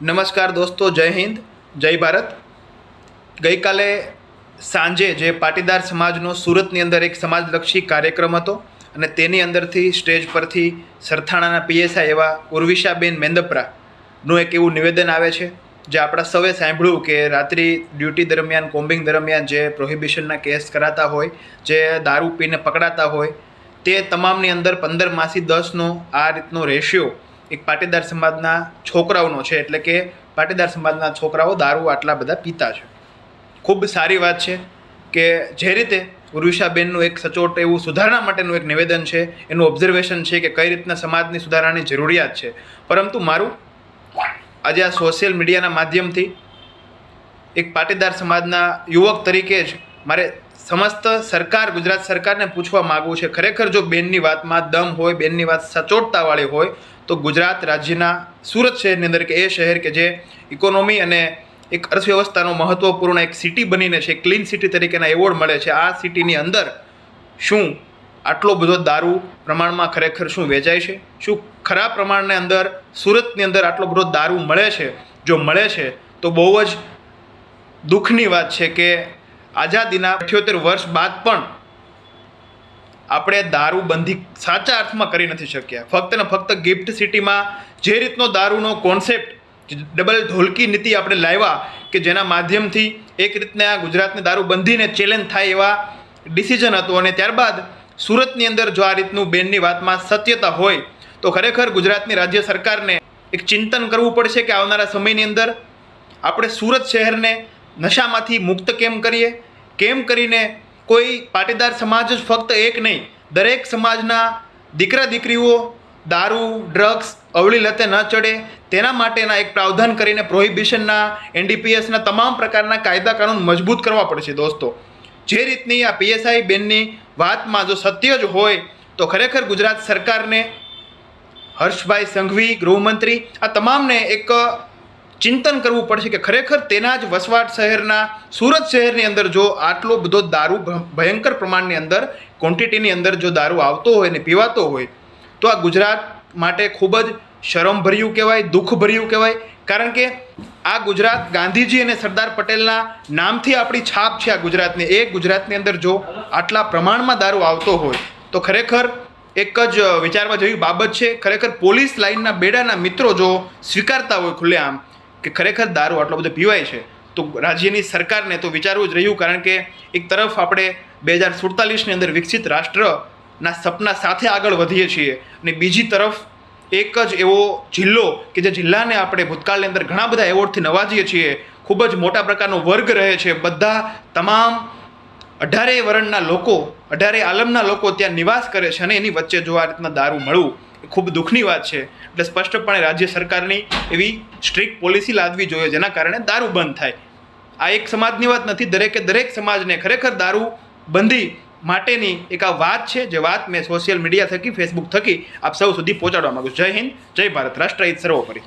નમસ્કાર દોસ્તો, જય હિન્દ, જય ભારત. ગઈકાલે સાંજે જે પાટીદાર સમાજનો સુરતની અંદર એક સમાજલક્ષી કાર્યક્રમ હતો અને તેની અંદરથી સ્ટેજ પરથી સરથાણાના પીએસઆઈ એવા ઉર્વિશાબેન મેંદપરાનું એક એવું નિવેદન આવે છે, જે આપણા સૌએ સાંભળ્યું કે રાત્રિ ડ્યુટી દરમિયાન, કોમ્બિંગ દરમિયાન જે પ્રોહિબિશનના કેસ કરાતા હોય, જે દારૂ પીને પકડાતા હોય, તે તમામની અંદર પંદર માસી દસનો આ રીતનો રેશિયો એક પાટીદાર સમાજના છોકરાઓનો છે, એટલે કે પાટીદાર સમાજના છોકરાઓ દારૂ આટલા બધા પીતા છે. ખૂબ સારી વાત છે કે જે રીતે ઉર્વિશાબેનનું એક સચોટ એવું સુધારણા માટેનું એક નિવેદન છે, એનું ઓબ્ઝર્વેશન છે કે કઈ રીતના સમાજની સુધારાની જરૂરિયાત છે. પરંતુ મારું આજે આ સોશિયલ મીડિયાના માધ્યમથી એક પાટીદાર સમાજના યુવક તરીકે જ મારે સમસ્ત સરકાર, ગુજરાત સરકારને પૂછવા માગવું છે, ખરેખર જો બેનની વાતમાં દમ હોય, બેનની વાત સચોટતાવાળી હોય, તો ગુજરાત રાજ્યના, સુરત શહેરની અંદર કે એ શહેર કે જે ઇકોનોમી અને એક અર્થવ્યવસ્થાનો મહત્ત્વપૂર્ણ એક સિટી બનીને છે ક્લીન સિટી તરીકેના એવોર્ડ મળે છે, આ સિટીની અંદર શું આટલો બધો દારૂ પ્રમાણમાં ખરેખર શું વેચાય છે? શું ખરા પ્રમાણની અંદર, સુરતની અંદર આટલો બધો દારૂ મળે છે? જો મળે છે, તો બહુ જ દુઃખની વાત છે કે આઝાદીના અઠ્યોતેર વર્ષ બાદ પણ આપણે દારૂબંધી સાચા અર્થમાં કરી નથી શક્યા. ફક્ત ને ફક્ત ગિફ્ટ સિટીમાં જે રીતનો દારૂનો કોન્સેપ્ટ ડબલ ઢોલકી નીતિ આપણે લાવ્યા કે જેના માધ્યમથી એક રીતના ગુજરાતની દારૂબંધીને ચેલેન્જ થાય એવા ડિસિઝન હતું અને ત્યારબાદ સુરતની અંદર જો આ રીતનું બેનની વાતમાં સત્યતા હોય, તો ખરેખર ગુજરાતની રાજ્ય સરકારને એક ચિંતન કરવું પડશે કે આવનારા સમયની અંદર આપણે સુરત શહેરને નશામાંથી મુક્ત કેમ કરીએ? કેમ કરીને કોઈ પાટીદાર સમાજ જ ફક્ત એક નહીં, દરેક સમાજના દીકરા દીકરીઓ દારૂ, ડ્રગ્સ, અવળી લતે ન ચડે, તેના માટેના એક પ્રાવધાન કરીને પ્રોહિબિશનના, એનડીપીએસના તમામ પ્રકારના કાયદા કાનૂન મજબૂત કરવા પડશે દોસ્તો. જે રીતની આ પીએસઆઈ બેનની વાતમાં જો સત્ય જ હોય, તો ખરેખર ગુજરાત સરકારને હર્ષભાઈ સંઘવી ગૃહમંત્રી, આ તમામને એક ચિંતન કરવું પડશે કે ખરેખર તેના જ વસવાટ શહેરના, સુરત શહેરની અંદર જો આટલો બધો દારૂ ભયંકર પ્રમાણની અંદર ક્વોન્ટિટીની અંદર જો દારૂ આવતો હોય ને પીવાતો હોય, તો આ ગુજરાત માટે ખૂબ જ શરમભર્યું કહેવાય, દુઃખભર્યું કહેવાય. કારણ કે આ ગુજરાત ગાંધીજી અને સરદાર પટેલના નામથી આપણી છાપ છે આ ગુજરાતની. એ ગુજરાતની અંદર જો આટલા પ્રમાણમાં દારૂ આવતો હોય, તો ખરેખર એક જ વિચારવા જેવી બાબત છે. ખરેખર પોલીસ લાઇનના બેડાના મિત્રો જો સ્વીકારતા હોય ખુલ્લેઆમ કે ખરેખર દારૂ આટલો બધો પીવાય છે, તો રાજ્યની સરકારને તો વિચારવું જ રહ્યું, કારણ કે એક તરફ આપણે બે હજાર સુડતાલીસની અંદર વિકસિત રાષ્ટ્રના સપના સાથે આગળ વધીએ છીએ અને બીજી તરફ એક જ એવો જિલ્લો કે જે જિલ્લાને આપણે ભૂતકાળની અંદર ઘણા બધા એવોર્ડથી નવાજીએ છીએ, ખૂબ જ મોટા પ્રકારનો વર્ગ રહે છે, બધા તમામ અઢારેય વર્ણના લોકો અઢારેય આલમના લોકો ત્યાં નિવાસ કરે છે અને એની વચ્ચે જો આ રીતના દારૂ મળવું, એ ખૂબ દુઃખની વાત છે. એટલે સ્પષ્ટપણે રાજ્ય સરકારની એવી સ્ટ્રિક્ટ પોલિસી લાદવી જોઈએ જેના કારણે દારૂ બંધ થાય. આ એક સમાજની વાત નથી, દરેકે દરેક સમાજને ખરેખર દારૂ બંધી માટેની એક આ વાત છે. જે વાત મેં સોશિયલ મીડિયા થકી ફેસબુક થકી આપ સૌ સુધી પહોંચાડવા માગું જય હિન્દ, જય ભારત રાષ્ટ્રહિત સર્વોપરી.